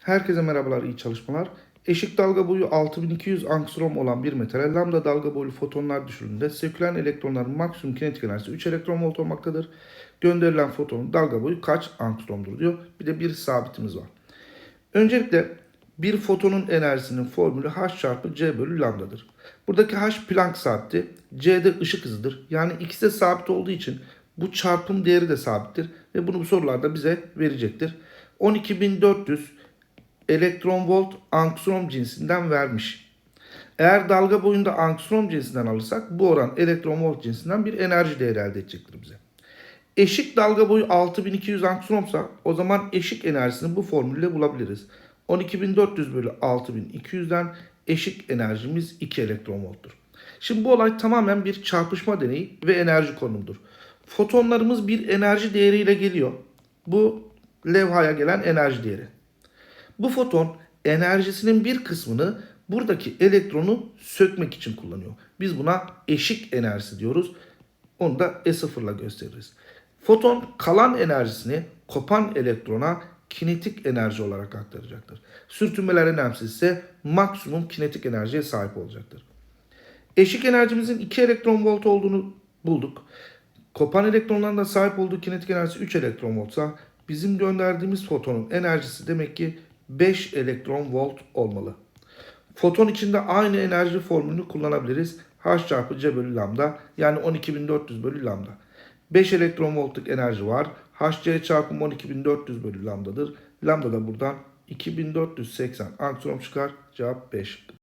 Herkese merhabalar, iyi çalışmalar. Eşik dalga boyu 6200 angstrom olan bir metale lambda dalga boylu fotonlar düşürüldüğünde sirkülen elektronların maksimum kinetik enerjisi 3 elektron volt olmaktadır. Gönderilen fotonun dalga boyu kaç angstromdur diyor. Bir de bir sabitimiz var. Öncelikle bir fotonun enerjisinin formülü h çarpı c bölü lambdadır. Buradaki h Planck saati, c de ışık hızıdır. Yani ikisi de sabit olduğu için bu çarpım değeri de sabittir. Ve bunu bu sorularda bize verecektir. 12400 elektron volt angstrom cinsinden vermiş. Eğer dalga boyunda angstrom cinsinden alırsak bu oran elektron volt cinsinden bir enerji değeri elde edecektir bize. Eşik dalga boyu 6200 angstromsa o zaman eşik enerjisini bu formülle bulabiliriz. 12400 bölü 6200'den eşik enerjimiz 2 elektron volttur. Şimdi bu olay tamamen bir çarpışma deneyi ve enerji konumudur. Fotonlarımız bir enerji değeriyle geliyor. Bu levhaya gelen enerji değeri. Bu foton enerjisinin bir kısmını buradaki elektronu sökmek için kullanıyor. Biz buna eşik enerjisi diyoruz. Onu da E0 ile gösteririz. Foton kalan enerjisini kopan elektrona kinetik enerji olarak aktaracaktır. Sürtünmeler önemsiz ise maksimum kinetik enerjiye sahip olacaktır. Eşik enerjimizin 2 elektron volt olduğunu bulduk. Kopan elektronların da sahip olduğu kinetik enerjisi 3 elektron voltsa bizim gönderdiğimiz fotonun enerjisi demek ki 5 elektron volt olmalı. Foton içinde aynı enerji formülünü kullanabiliriz. H çarpı C bölü lambda yani 12400 bölü lambda. 5 elektron voltluk enerji var. HC çarpım 12400 bölü lambdadır. Lambda da buradan 2480 angstrom çıkar. Cevap 5.